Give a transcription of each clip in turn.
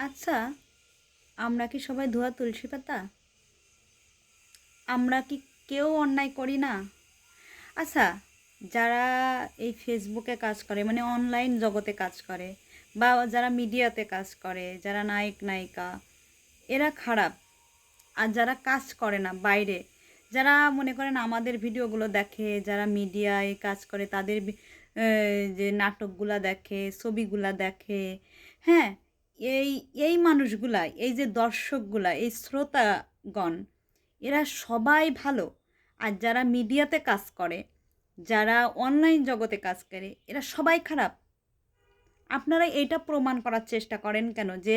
আচ্ছা আমরা কি সবাই ধোয়া তুলসী পাতা? আমরা কি কেউ অন্যায় করি না? আচ্ছা যারা এই ফেসবুকে কাজ করে মানে অনলাইন জগতে কাজ করে, বা যারা মিডিয়াতে কাজ করে, যারা নায়ক, নায়িকা, এরা খারাপ। আর যারা কাজ করে না বাইরে, যারা মনে করেন আমাদের ভিডিওগুলো দেখে, যারা মিডিয়ায় কাজ করে, তাদের যে নাটকগুলা দেখে, ছবিগুলা দেখে হ্যাঁ এই এই মানুষগুলা, এই যে দর্শকগুলা, এই শ্রোতাগণ, এরা সবাই ভালো। আর যারা মিডিয়াতে কাজ করে, যারা অনলাইন জগতে কাজ করে, এরা সবাই খারাপ। আপনারা এটা প্রমাণ করার চেষ্টা করেন কেন? যে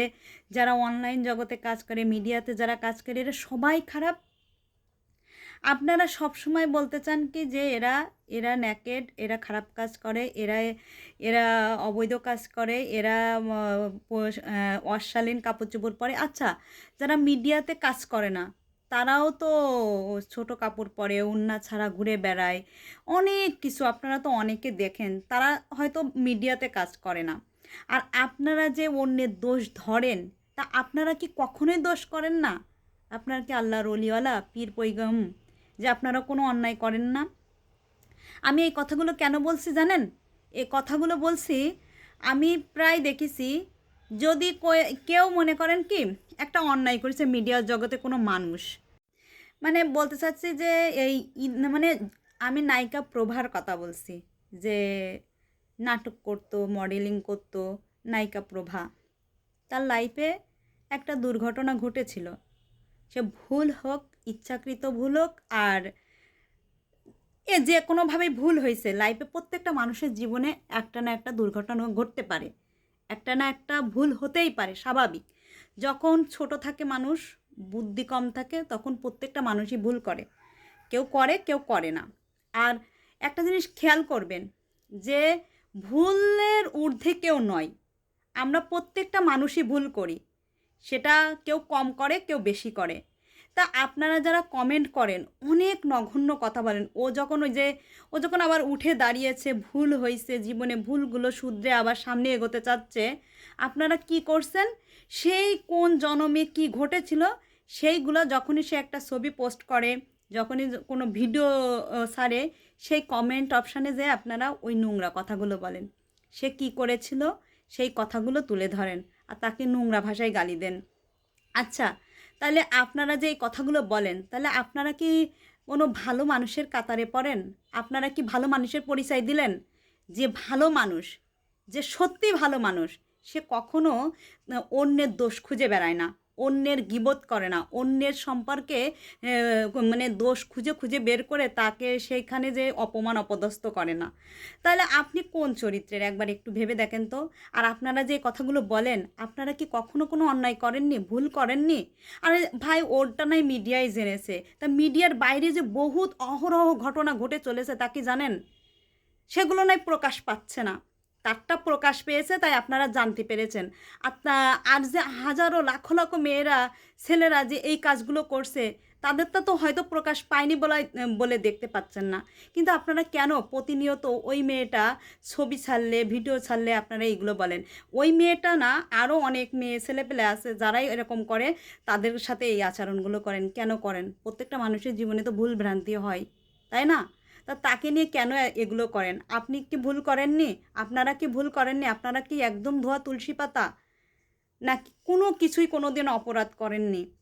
যারা অনলাইন জগতে কাজ করে, মিডিয়াতে যারা কাজ করে, এরা সবাই খারাপ। আপনারা সব সময় বলতে চান কি যে এরা এরা ন্যাকেড এরা খারাপ কাজ করে, এরা এরা অবৈধ কাজ করে, এরা অশালীন কাপড় চোপড় পরে। আচ্ছা যারা মিডিয়াতে কাজ করে না, তারাও তো ছোট কাপড় পরে, উন্না ছাড়া ঘুরে বেড়ায়, অনেক কিছু আপনারা তো অনেকে দেখেন, তারা হয়তো মিডিয়াতে কাজ করে না। আর আপনারা যে অন্যের দোষ ধরেন, তা আপনারা কি কখনোই দোষ করেন না? আপনার কি আল্লাহর অলিওয়ালা পীর পৈগম যে আপনারা কোনো অন্যায় করেন না। আমি এই কথাগুলো কেন বলছি জানেন? এই কথাগুলো বলছি, আমি প্রায় দেখেছি, যদি কেউ মনে করেন কি, একটা অন্যায় করেছে মিডিয়ার জগতে কোনো মানুষ। মানে বলতে চাচ্ছি যে এই মানে আমি নায়িকা প্রভার কথা বলছি, যে নাটক করতো, মডেলিং করতো নায়িকা প্রভা। তার লাইফে একটা দুর্ঘটনা ঘটেছিল। সে ভুল হোক, ইচ্ছাকৃত ভুল হোক, আর এ যে কোনোভাবেই ভুল হয়েছে লাইফে প্রত্যেকটা মানুষের জীবনে একটা না একটা দুর্ঘটনা ঘটতে পারে। একটা না একটা ভুল হতেই পারে, স্বাভাবিক। যখন ছোট থাকে মানুষ, বুদ্ধি কম থাকে, তখন প্রত্যেকটা মানুষই ভুল করে। কেউ করে কেউ করে না। আর একটা জিনিস খেয়াল করবেন, যে ভুলের ঊর্ধ্বে কেউ নয়। আমরা প্রত্যেকটা মানুষই ভুল করি। সেটা কেউ কম করে, কেউ বেশি করে। তা আপনারা যারা কমেন্ট করেন, অনেক নগণ্য কথা বলেন। ও যখন ওই যে, ও যখন আবার উঠে দাঁড়িয়েছে, ভুল হয়েছে জীবনে ভুলগুলো শুধরে আবার সামনে এগোতে চাচ্ছে, আপনারা কি করছেন? সেই কোন জনমে কি ঘটেছিল, সেইগুলো যখনই সে একটা ছবি পোস্ট করে, যখনই কোনো ভিডিও সারে, সেই কমেন্ট অপশানে যে আপনারা ওই নোংরা কথাগুলো বলেন। সে কি করেছিল? সেই কথাগুলো তুলে ধরেন। আর তাকে নোংরা ভাষায় গালি দেন। আচ্ছা তাহলে আপনারা যে এই কথাগুলো বলেন, তাহলে আপনারা কি কোনো ভালো মানুষের কাতারে পড়েন? আপনারা কি ভালো মানুষের পরিচয় দিলেন? যে ভালো মানুষ, যে সত্যি ভালো মানুষ, সে কখনো অন্যের দোষ খুঁজে বেড়ায় না। অন্যের গিবত করে না, অন্যের সম্পর্কে মানে দোষ খুঁজে খুঁজে বের করে তাকে সেইখানে যে অপমান অপদস্থ করে না। তাহলে আপনি কোন চরিত্রের? একবার একটু ভেবে দেখেন তো। আর আপনারা যে কথাগুলো বলেন, আপনারা কি কখনো কোনো অন্যায় করেননি? ভুল করেননি? আরে ভাই, ওরটা নাই মিডিয়ায় জেনেছে। তা মিডিয়ার বাইরে যে বহুত অহরহ ঘটনা ঘটে চলেছে, তা কি জানেন? সেগুলো নাই প্রকাশ পাচ্ছে না। তারটা প্রকাশ পেয়েছে, তাই আপনারা জানতে পেরেছেন। আর যে হাজারো লাখো লাখো মেয়েরা, ছেলেরা যে এই কাজগুলো করছে, তাদেরটা তো হয়তো প্রকাশ পায়নি বলে বলে দেখতে পাচ্ছেন না। কিন্তু আপনারা কেন প্রতিনিয়ত ওই মেয়েটা ছবি ছাড়লে, ভিডিও ছাড়লে আপনারা এইগুলো বলেন? ওই মেয়েটা না আরও অনেক মেয়ে ছেলেপেলে আছে, যারাই এরকম করে, তাদের সাথে এই আচরণগুলো করেন। কেন করেন? প্রত্যেকটা মানুষের জীবনে তো ভুল ভ্রান্তি হয়, তাই না? তা তাকে নিয়ে কেন এগুলো করেন? আপনি কি ভুল করেননি? আপনারা কি ভুল করেননি? আপনারা কি একদম ধোয়া তুলসী পাতা? না কোনো কিছুই কোনো দিন অপরাধ করেননি?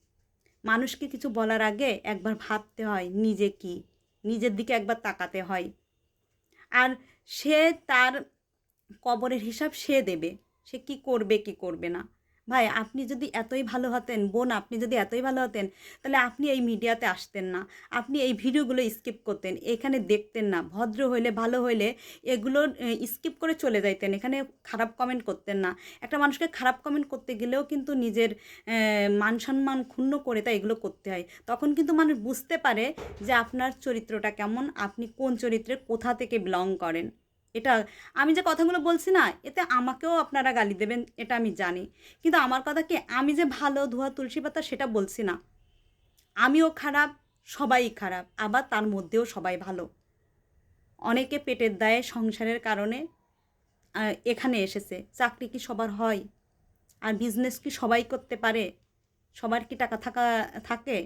মানুষকে কিছু বলার আগে একবার ভাবতে হয় নিজে কি? নিজের দিকে একবার তাকাতে হয়। আর সে তার কবরের হিসাব সে দেবে। সে কি করবে কি করবে না? ভাই, আপনি যদি এতই ভালো হতেন, বোন আপনি যদি এতই ভালো হতেন, তাহলে আপনি এই মিডিয়াতে আসতেন না। আপনি এই ভিডিওগুলো স্কিপ করতেন, এখানে দেখতেন না। ভদ্র হইলে ভালো হইলে এগুলো স্কিপ করে চলে যাইতেন, এখানে খারাপ কমেন্ট করতেন না। একটা মানুষকে খারাপ কমেন্ট করতে গেলেও কিন্তু নিজের মান সম্মান ক্ষুণ্ণ করে তাই এগুলো করতে হয়। তখন কিন্তু মানুষ বুঝতে পারে যে আপনার চরিত্রটা কেমন, আপনি কোন চরিত্রে কোথা থেকে বিলং করেন। এটা আমি যে কথাগুলো বলছি না, এতে আমাকেও আপনারা গালি দেবেন, এটা আমি জানি। কিন্তু আমার কথা কি, আমি যে ভালো ধোয়া তুলসী পাতা সেটা বলছি না। আমিও খারাপ, সবাই খারাপ, আবার তার মধ্যেও সবাই ভালো। অনেকে পেটের দায়ে সংসারের কারণে এখানে এসেছে। চাকরি কি সবার হয়? আর বিজনেস কি সবাই করতে পারে? সবার কি টাকা থাকা, থাকে?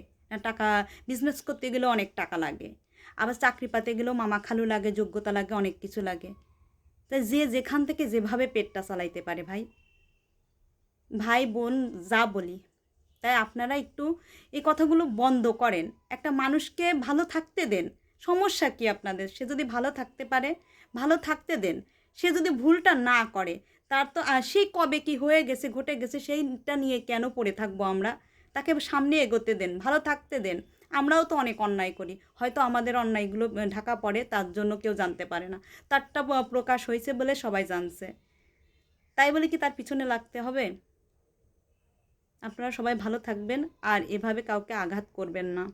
টাকা বিজনেস করতে গেলে অনেক টাকা লাগে। আবার চাকরি পাতে গেলেও মামা খালু লাগে, যোগ্যতা লাগে, অনেক কিছু লাগে। তাই যে যেখান থেকে যেভাবে পেটটা চালাইতে পারে ভাই? ভাই, বোন, যা বলি। তাই আপনারা একটু এই কথাগুলো বন্ধ করেন। একটা মানুষকে ভালো থাকতে দেন। সমস্যা কি আপনাদের? সে যদি ভালো থাকতে পারে, ভালো থাকতে দেন। সে যদি ভুলটা না করে, তার তো সেই কবে কি হয়ে গেছে, ঘটে গেছে, সেইটা নিয়ে কেন পড়ে থাকব আমরা? তাকে সামনে এগোতে দেন, ভালো থাকতে দেন। আমরাও তো অনেক অন্যায় করি। হয়তো আমাদের অন্যায়গুলো ঢাকা পড়ে, তার জন্য কেউ জানতে পারে না। তারটা প্রকাশ হয়েছে বলে সবাই জানছে। তাই বলে কি তার পিছনে লাগতে হবে? আপনারা সবাই ভালো থাকবেন, আর এভাবে কাউকে আঘাত করবেন না।